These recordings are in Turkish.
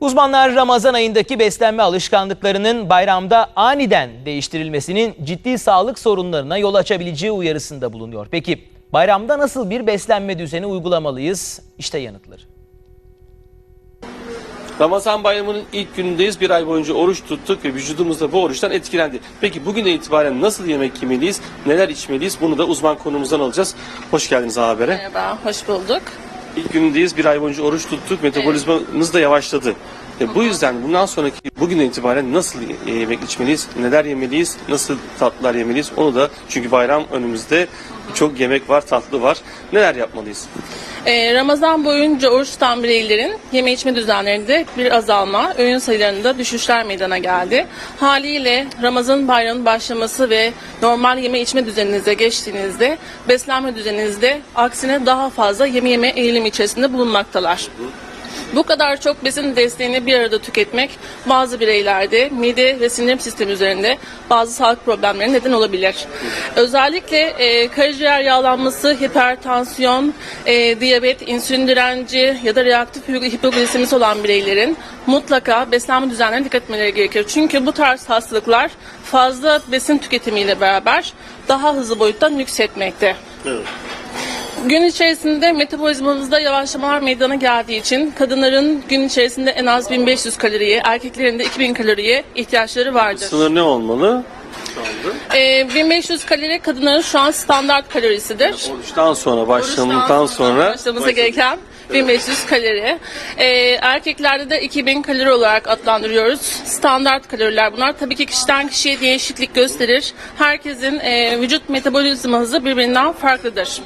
Uzmanlar Ramazan ayındaki beslenme alışkanlıklarının bayramda aniden değiştirilmesinin ciddi sağlık sorunlarına yol açabileceği uyarısında bulunuyor. Peki bayramda nasıl bir beslenme düzeni uygulamalıyız? İşte yanıtları. Ramazan bayramının ilk günündeyiz. Bir ay boyunca oruç tuttuk ve vücudumuz da bu oruçtan etkilendi. Peki bugüne itibaren nasıl yemek yemeliyiz, neler içmeliyiz? Bunu da uzman konumuzdan alacağız. Hoş geldiniz A Haber'e. Merhaba, hoş bulduk. İlk günündeyiz. Bir ay boyunca oruç tuttuk. Metabolizmamız da yavaşladı. E, bu yüzden bundan sonraki bugüne itibaren nasıl e, yemek içmeliyiz, neler yemeliyiz, nasıl tatlılar yemeliyiz onu da çünkü bayram önümüzde çok yemek var, tatlı var. Neler yapmalıyız? Ee, Ramazan boyunca oruç tutan bireylerin yeme içme düzenlerinde bir azalma, öğün sayılarında düşüşler meydana geldi. Haliyle Ramazan bayramının başlaması ve normal yeme içme düzeninize geçtiğinizde beslenme düzeninizde aksine daha fazla yeme yeme eğilim içerisinde bulunmaktalar. Bu kadar çok besin desteğini bir arada tüketmek bazı bireylerde mide ve sindirim sistemi üzerinde bazı sağlık problemlerine neden olabilir. Özellikle e, karaciğer yağlanması, hipertansiyon, e, diyabet, insülin direnci ya da reaktif hipoglisemisi olan bireylerin mutlaka beslenme düzenlerine dikkat etmeleri gerekir. Çünkü bu tarz hastalıklar fazla besin tüketimiyle beraber daha hızlı boyuttan yükseltmekte. Evet. Gün içerisinde metabolizmamızda yavaşlamalar meydana geldiği için kadınların gün içerisinde en az 1500 kaloriye, erkeklerin de 2000 kaloriye ihtiyaçları vardır. Sınır ne olmalı? Şu anda. Ee, 1500 kalori kadınların şu an standart kalorisidir. Oruçtan sonra, başladıktan sonra başlaması gereken 1500 kalori. Ee, erkeklerde de 2000 kalori olarak adlandırıyoruz. Standart kaloriler bunlar. Tabii ki kişiden kişiye değişiklik gösterir. Herkesin e, vücut metabolizma hızı birbirinden farklıdır.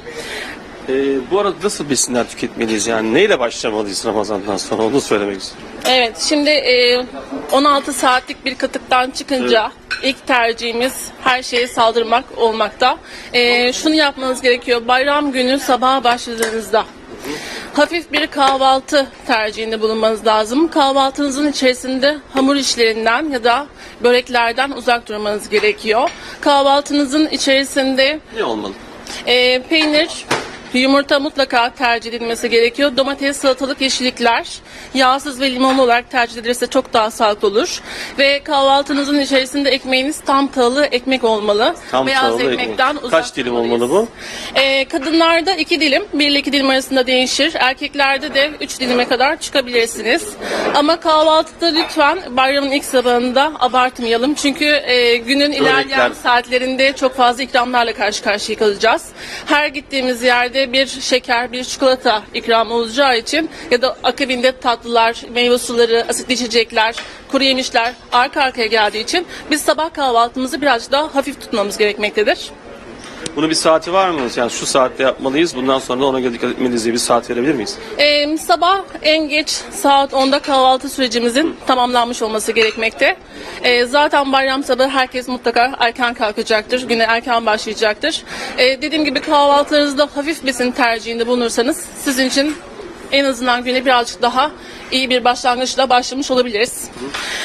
Ee, bu arada nasıl besinler tüketmeliyiz yani neyle başlamalıyız Ramazan'dan sonra onu söylemek istiyorum. Evet, şimdi e, 16 saatlik bir katıktan çıkınca ilk tercihimiz her şeye saldırmak olmakta. E, şunu yapmanız gerekiyor. Bayram günü sabaha başladığınızda hafif bir kahvaltı tercihinde bulunmanız lazım. Kahvaltınızın içerisinde hamur işlerinden ya da böreklerden uzak durmanız gerekiyor. Kahvaltınızın içerisinde Ne olmalı? e, peynir, yumurta mutlaka tercih edilmesi gerekiyor. Domates, salatalık, yeşillikler yağsız ve limonlu olarak tercih edilirse çok daha sağlıklı olur. Ve kahvaltınızın içerisinde ekmeğiniz tam tahıllı ekmek olmalı. Tam Beyaz tahıllı ekmek. ekmekten uzak Kaç dilim olmalı bu? E, kadınlarda iki dilim, bir ile iki dilim arasında değişir. Erkeklerde de üç dilime kadar çıkabilirsiniz. Ama kahvaltıda lütfen bayramın ilk sabahında abartmayalım. Çünkü e, günün ilerleyen saatlerinde çok fazla ikramlarla karşı karşıya kalacağız. Her gittiğimiz yerde bir şeker, bir çikolata ikramı olacağı için ya da akabinde tatlılar, meyve suları, asitli içecekler, kuru yemişler arka arkaya geldiği için biz sabah kahvaltımızı biraz daha hafif tutmamız gerekmektedir. Bunun bir saati var mı? Yani şu saatte yapmalıyız bundan sonra da ona göre dikkat etmeliyiz diye bir saat verebilir miyiz? Ee, sabah en geç saat 10'da kahvaltı sürecimizin tamamlanmış olması gerekmekte. Ee, zaten bayram sabahı herkes mutlaka erken kalkacaktır. Güne erken başlayacaktır. Ee, dediğim gibi kahvaltılarınızda hafif besin tercihinde bulunursanız sizin için en azından güne birazcık daha iyi bir başlangıçla başlamış olabiliriz.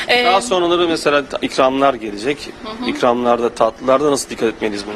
Ee, Daha sonraları mesela ikramlar gelecek. İkramlarda, tatlılarda nasıl dikkat etmeliyiz bunu?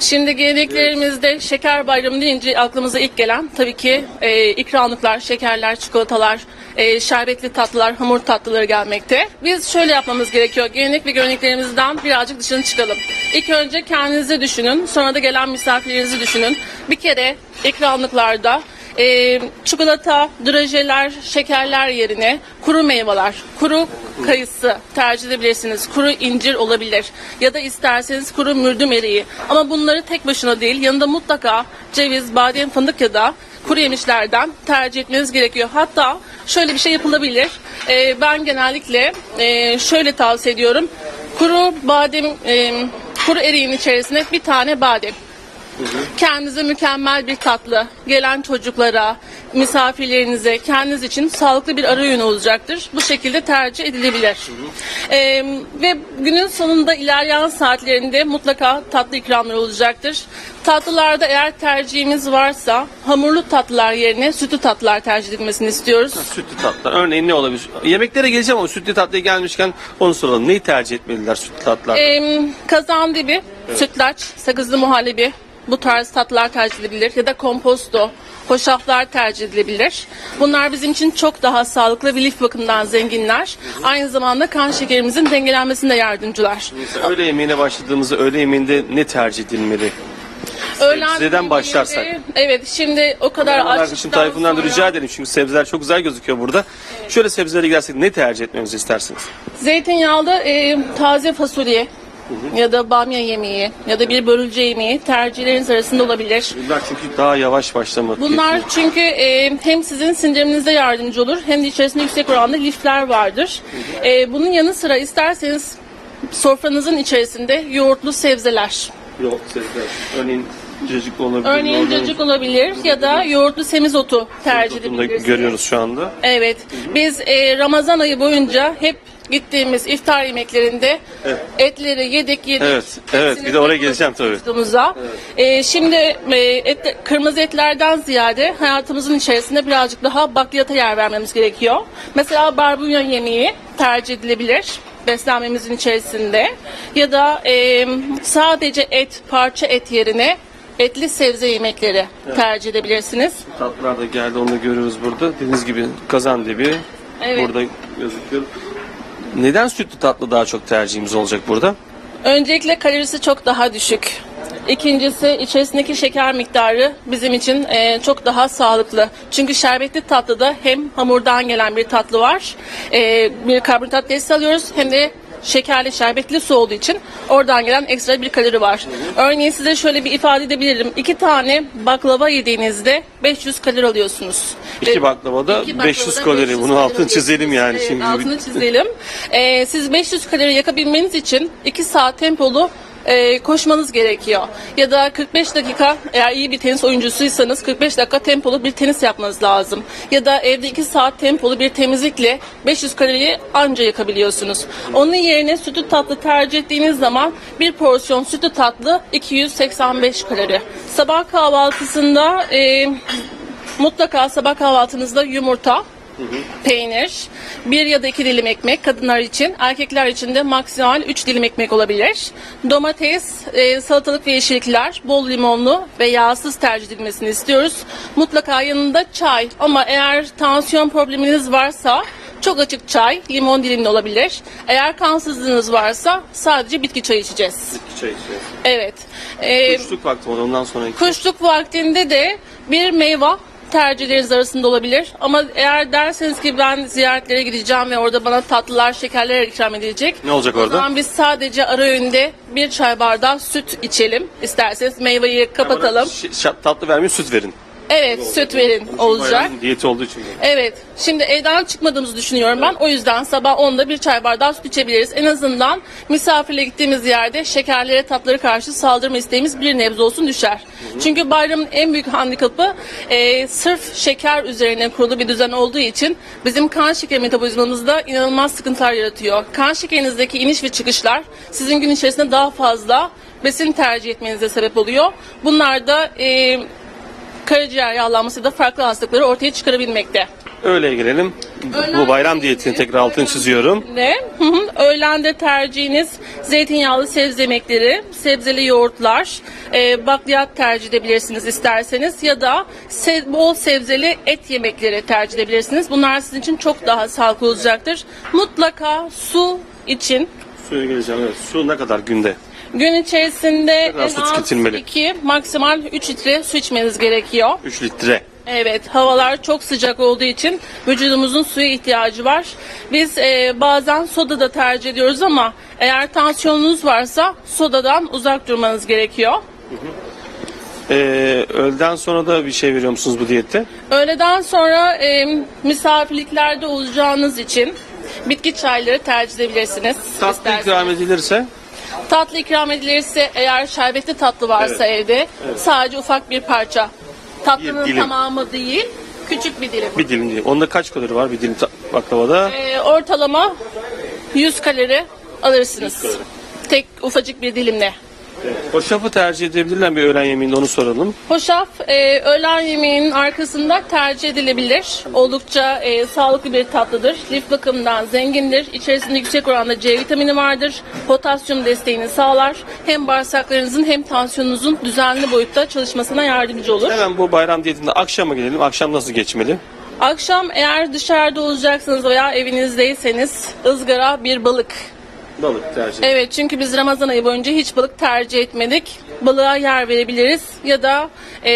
Şimdi geleneklerimizde şeker bayramı deyince aklımıza ilk gelen tabii ki e, ikramlıklar, şekerler, çikolatalar, e, şerbetli tatlılar, hamur tatlıları gelmekte. Biz şöyle yapmamız gerekiyor. Gelenek ve göreneklerimizden birazcık dışına çıkalım. İlk önce kendinizi düşünün, sonra da gelen misafirlerinizi düşünün. Bir kere ikramlıklarda e, çikolata, drajeler, şekerler yerine kuru meyveler, kuru kayısı tercih edebilirsiniz. Kuru incir olabilir. Ya da isterseniz kuru mürdüm eriği. Ama bunları tek başına değil, yanında mutlaka ceviz, badem, fındık ya da kuru yemişlerden tercih etmeniz gerekiyor. Hatta şöyle bir şey yapılabilir. E, ben genellikle e, şöyle tavsiye ediyorum. Kuru badem, e, kuru eriğin içerisine bir tane badem. Kendinize mükemmel bir tatlı, gelen çocuklara, misafirlerinize, kendiniz için sağlıklı bir ara öğün olacaktır. Bu şekilde tercih edilebilir. Ee, ve günün sonunda ilerleyen saatlerinde mutlaka tatlı ikramları olacaktır. Tatlılarda eğer tercihimiz varsa hamurlu tatlılar yerine sütlü tatlılar tercih edilmesini istiyoruz. Sütlü tatlılar. Örneğin ne olabilir? Yemeklere geleceğim ama sütlü tatlıya gelmişken onu soralım. Neyi tercih etmeliler sütlü tatlılar? Ee, kazan dibi, sütlaç, sakızlı muhallebi bu tarz tatlılar tercih edilebilir ya da komposto, hoşaflar tercih edilebilir. Bunlar bizim için çok daha sağlıklı ve lif bakımından zenginler. Aynı zamanda kan şekerimizin dengelenmesinde yardımcılar. Mesela öğle yemeğine başladığımızda öğle yemeğinde ne tercih edilmeli? Sebzeden başlarsak. Evet şimdi o kadar Arkadaşım açtıktan Tayfun'dan da sonra- rica edelim çünkü sebzeler çok güzel gözüküyor burada. Şöyle sebzelere gidersek ne tercih etmemizi istersiniz? Zeytinyağlı e, taze fasulye ya da bamya yemeği ya da bir börülce yemeği tercihleriniz arasında olabilir. Bunlar çünkü daha yavaş başlamak Bunlar gerekiyor. çünkü e, hem sizin sindiriminize yardımcı olur hem de içerisinde yüksek oranda lifler vardır. E, bunun yanı sıra isterseniz sofranızın içerisinde yoğurtlu sebzeler. Yok sebzeler. Örneğin cacık olabilir. Örneğin normal- cacık olabilir ya da yoğurtlu semizotu tercih Bunu da edebilirsiniz. görüyoruz şu anda. Evet. Biz e, Ramazan ayı boyunca hep gittiğimiz iftar yemeklerinde etleri yedik yedik. Evet, evet. Bir de oraya geleceğim tabii. Vücudumuza. E, şimdi e, et, kırmızı etlerden ziyade hayatımızın içerisinde birazcık daha bakliyata yer vermemiz gerekiyor. Mesela barbunya yemeği tercih edilebilir beslenmemizin içerisinde ya da e, sadece et, parça et yerine etli sebze yemekleri tercih edebilirsiniz. Tatlılar da geldi onu da görüyoruz burada. Dediğiniz gibi kazan dibi Evet. burada gözüküyor. Neden sütlü tatlı daha çok tercihimiz olacak burada? Öncelikle kalorisi çok daha düşük. İkincisi içerisindeki şeker miktarı bizim için e, çok daha sağlıklı. Çünkü şerbetli tatlıda hem hamurdan gelen bir tatlı var, e, bir karbonhidrat desteği alıyoruz hem de şekerli şerbetli su olduğu için oradan gelen ekstra bir kalori var. Örneğin size şöyle bir ifade edebilirim. İki tane baklava yediğinizde 500 kalori alıyorsunuz. İki baklavada İki 500 baklavada kalori. 500 Bunu kalori altını çizelim yani. Evet, Şimdi altını çizelim. Ee, siz 500 kalori yakabilmeniz için 2 saat tempolu e, koşmanız gerekiyor. Ya da 45 dakika eğer iyi bir tenis oyuncusuysanız 45 dakika tempolu bir tenis yapmanız lazım. Ya da evde 2 saat tempolu bir temizlikle 500 kaloriyi anca yakabiliyorsunuz. Onun yerine sütlü tatlı tercih ettiğiniz zaman bir porsiyon sütlü tatlı 285 kalori. Sabah kahvaltısında e, mutlaka sabah kahvaltınızda yumurta, peynir, bir ya da iki dilim ekmek kadınlar için, erkekler için de maksimal 3 dilim ekmek olabilir. Domates, e, salatalık ve yeşillikler bol limonlu ve yağsız tercih edilmesini istiyoruz. Mutlaka yanında çay ama eğer tansiyon probleminiz varsa çok açık çay, limon dilimli olabilir. Eğer kansızlığınız varsa sadece bitki çayı içeceğiz. çay içiyoruz. Evet. E, Kuşluk vakti var ondan sonraki. Kuşluk vaktinde de bir meyve tercihleriniz arasında olabilir. Ama eğer derseniz ki ben ziyaretlere gideceğim ve orada bana tatlılar, şekerler ikram edilecek. Ne olacak O orada? zaman biz sadece ara öğünde bir çay bardağı süt içelim. İsterseniz meyveyi kapatalım. Ş- tatlı vermeyin süt verin. Evet, süt verin olacak. Bayramın Diyeti olduğu için. Evet. Şimdi evden çıkmadığımızı düşünüyorum ben. O yüzden sabah 10'da bir çay bardağı süt içebiliriz. En azından misafirle gittiğimiz yerde şekerlere, tatları karşı saldırma isteğimiz bir nebze olsun düşer. Çünkü bayramın en büyük handikapı e, sırf şeker üzerine kurulu bir düzen olduğu için bizim kan şeker metabolizmamızda inanılmaz sıkıntılar yaratıyor. Kan şekerinizdeki iniş ve çıkışlar sizin gün içerisinde daha fazla besin tercih etmenize sebep oluyor. Bunlar da e, karaciğer yağlanması da farklı hastalıkları ortaya çıkarabilmekte. Öğleye gelelim. Bu bayram diyetini tekrar altını çiziyorum. Ne? Öğlende tercihiniz zeytinyağlı sebze yemekleri, sebzeli yoğurtlar, e, bakliyat tercih edebilirsiniz isterseniz ya da se- bol sebzeli et yemekleri tercih edebilirsiniz. Bunlar sizin için çok daha sağlıklı olacaktır. Mutlaka su için Suya geleceğim. Evet. Su ne kadar günde? Gün içerisinde en az tüketilmeli? 2 maksimal 3 litre su içmeniz gerekiyor. 3 litre. Evet, havalar çok sıcak olduğu için vücudumuzun suya ihtiyacı var. Biz e, bazen soda da tercih ediyoruz ama eğer tansiyonunuz varsa sodadan uzak durmanız gerekiyor. Ee, öğleden sonra da bir şey veriyor musunuz bu diyette? Öğleden sonra e, misafirliklerde olacağınız için bitki çayları tercih edebilirsiniz. Tatlı isterseniz. ikram edilirse Tatlı ikram edilirse eğer şerbetli tatlı varsa evde sadece ufak bir parça. Tatlının dilim. tamamı değil, küçük bir dilim. bir dilim diye. Onda kaç kalori var bir dilim ta- baklavada? Ee, ortalama 100 kalori alırsınız. 100 kalori. Tek ufacık bir dilimle. Hoşafı tercih edebilirler mi bir öğlen yemeğinde onu soralım. Hoşaf e, öğlen yemeğinin arkasında tercih edilebilir. Oldukça e, sağlıklı bir tatlıdır. Lif bakımından zengindir. İçerisinde yüksek oranda C vitamini vardır. Potasyum desteğini sağlar. Hem bağırsaklarınızın hem tansiyonunuzun düzenli boyutta çalışmasına yardımcı olur. Hemen bu bayram diyetinde akşama gelelim. Akşam nasıl geçmeli? Akşam eğer dışarıda olacaksanız veya evinizdeyseniz ızgara bir balık Balık tercih. Evet çünkü biz Ramazan ayı boyunca hiç balık tercih etmedik. Balığa yer verebiliriz ya da e,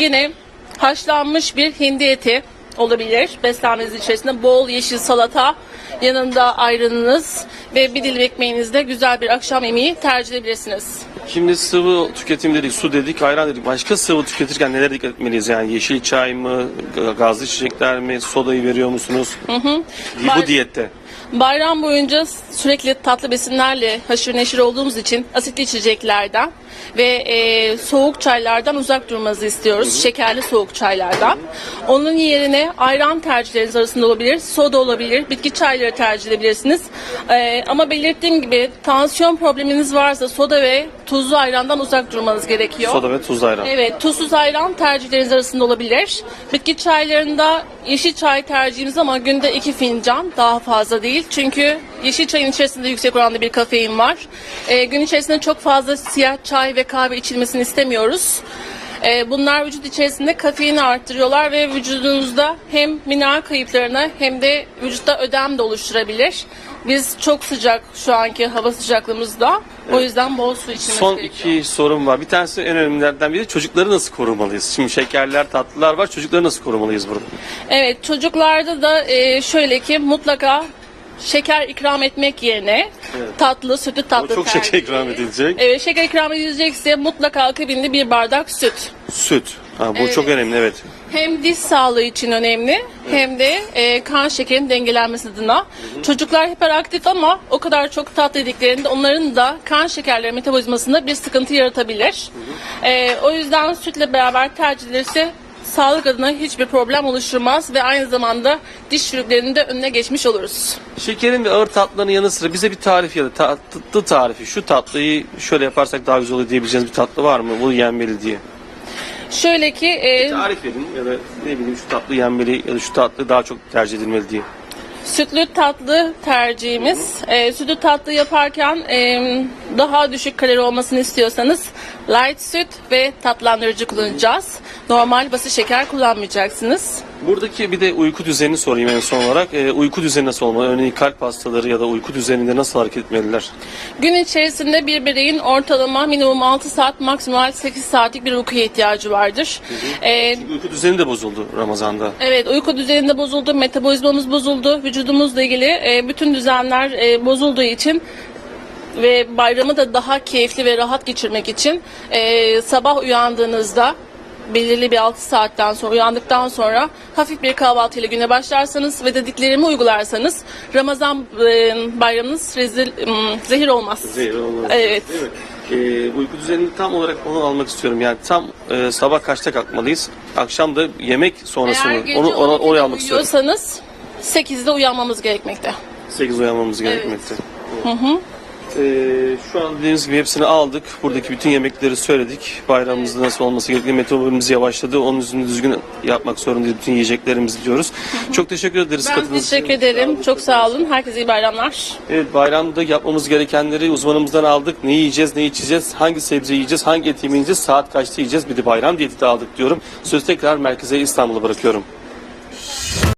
yine haşlanmış bir hindi eti olabilir. Beslenmeniz içerisinde bol yeşil salata, yanında ayranınız ve bir dilim ekmeğinizde güzel bir akşam yemeği tercih edebilirsiniz. Şimdi sıvı tüketim dedik, su dedik, ayran dedik. Başka sıvı tüketirken neler dikkat etmeliyiz? Yani yeşil çay mı, ga- gazlı içecekler mi, sodayı veriyor musunuz? Bu Bay- diyette. Bayram boyunca sürekli tatlı besinlerle haşır neşir olduğumuz için asitli içeceklerden ve e, soğuk çaylardan uzak durmanızı istiyoruz. Şekerli soğuk çaylardan. Onun yerine ayran tercihleriniz arasında olabilir, soda olabilir, bitki çayları tercih edebilirsiniz. E, ama belirttiğim gibi tansiyon probleminiz varsa soda ve tuzlu ayrandan uzak durmanız gerekiyor. Soda ve tuzlu ayran. Evet, tuzsuz ayran tercihleriniz arasında olabilir. Bitki çaylarında yeşil çay tercihiniz ama günde iki fincan daha fazla değil. Çünkü yeşil çayın içerisinde yüksek oranda bir kafein var. Ee, gün içerisinde çok fazla siyah çay ve kahve içilmesini istemiyoruz. Ee, bunlar vücut içerisinde kafeini arttırıyorlar ve vücudunuzda hem mineral kayıplarını hem de vücutta ödem de oluşturabilir. Biz çok sıcak şu anki hava sıcaklığımızda. O yüzden bol su içmemiz Son gerekiyor. iki sorum var. Bir tanesi en önemlilerden biri çocukları nasıl korumalıyız? Şimdi şekerler, tatlılar var. Çocukları nasıl korumalıyız burada? Evet çocuklarda da e, şöyle ki mutlaka şeker ikram etmek yerine tatlı, sütlü tatlı O çok tercih. şeker ikram edilecek. Evet şeker ikram edilecekse mutlaka akabinde bir bardak süt. Süt. Ha, bu Evet. çok önemli evet. Hem diş sağlığı için önemli hem de e, kan şekerinin dengelenmesi adına. Çocuklar hiperaktif ama o kadar çok tatlı yediklerinde onların da kan şekerleri metabolizmasında bir sıkıntı yaratabilir. E, o yüzden sütle beraber tercih edilirse sağlık adına hiçbir problem oluşturmaz ve aynı zamanda diş çürüklerinin de önüne geçmiş oluruz. Şekerin ve ağır tatlıların yanı sıra bize bir tarif ya da tatlı tarifi. Şu tatlıyı şöyle yaparsak daha güzel olur diyebileceğiniz bir tatlı var mı? Bu yenmeli diye. Şöyle ki e, Tarif verin ya da ne bileyim şu tatlı yenmeli ya da şu tatlı daha çok tercih edilmeli diye. Sütlü tatlı tercihimiz. Ee, sütlü tatlı yaparken e, daha düşük kalori olmasını istiyorsanız light süt ve tatlandırıcı kullanacağız. Normal basit şeker kullanmayacaksınız. Buradaki bir de uyku düzenini sorayım en son olarak. Ee, uyku düzeni nasıl olmalı? Örneğin kalp hastaları ya da uyku düzeninde nasıl hareket etmeliler? Gün içerisinde bir bireyin ortalama minimum 6 saat maksimal 8 saatlik bir uykuya ihtiyacı vardır. Ee, Uyku düzeni de bozuldu Ramazan'da. Evet uyku düzeninde bozuldu, metabolizmamız bozuldu, vücudumuzla ilgili e, bütün düzenler e, bozulduğu için ve bayramı da daha keyifli ve rahat geçirmek için e, sabah uyandığınızda belirli bir 6 saatten sonra uyandıktan sonra hafif bir kahvaltıyla güne başlarsanız ve dediklerimi uygularsanız Ramazan e, bayramınız rezil, m, zehir olmaz. Zehir olmaz. Evet. Değil mi? Ee, uyku düzenini tam olarak onu almak istiyorum. Yani tam e, sabah kaçta kalkmalıyız? Akşam da yemek sonrası Eğer mı? gece Onu, ona, 12'de oraya almak istiyorum. uyuyorsanız 8'de uyanmamız gerekmekte. 8 uyanmamız gerekmekte. Ee, şu an dediğimiz gibi hepsini aldık. Buradaki bütün yemekleri söyledik. Bayramımızda nasıl olması gerektiği metabolizmimiz yavaşladı. Onun yüzünü düzgün yapmak zorundayız. Bütün yiyeceklerimizi diyoruz. Çok teşekkür ederiz Ben katıldığınız için. teşekkür ederim. Çok sağ olun. Herkese iyi bayramlar. Evet bayramda yapmamız gerekenleri uzmanımızdan aldık. Ne yiyeceğiz, ne içeceğiz, hangi sebze yiyeceğiz, hangi et yemeği yiyeceğiz, saat kaçta yiyeceğiz. Bir de bayram diyeti de aldık diyorum. Söz tekrar merkeze İstanbul'a bırakıyorum.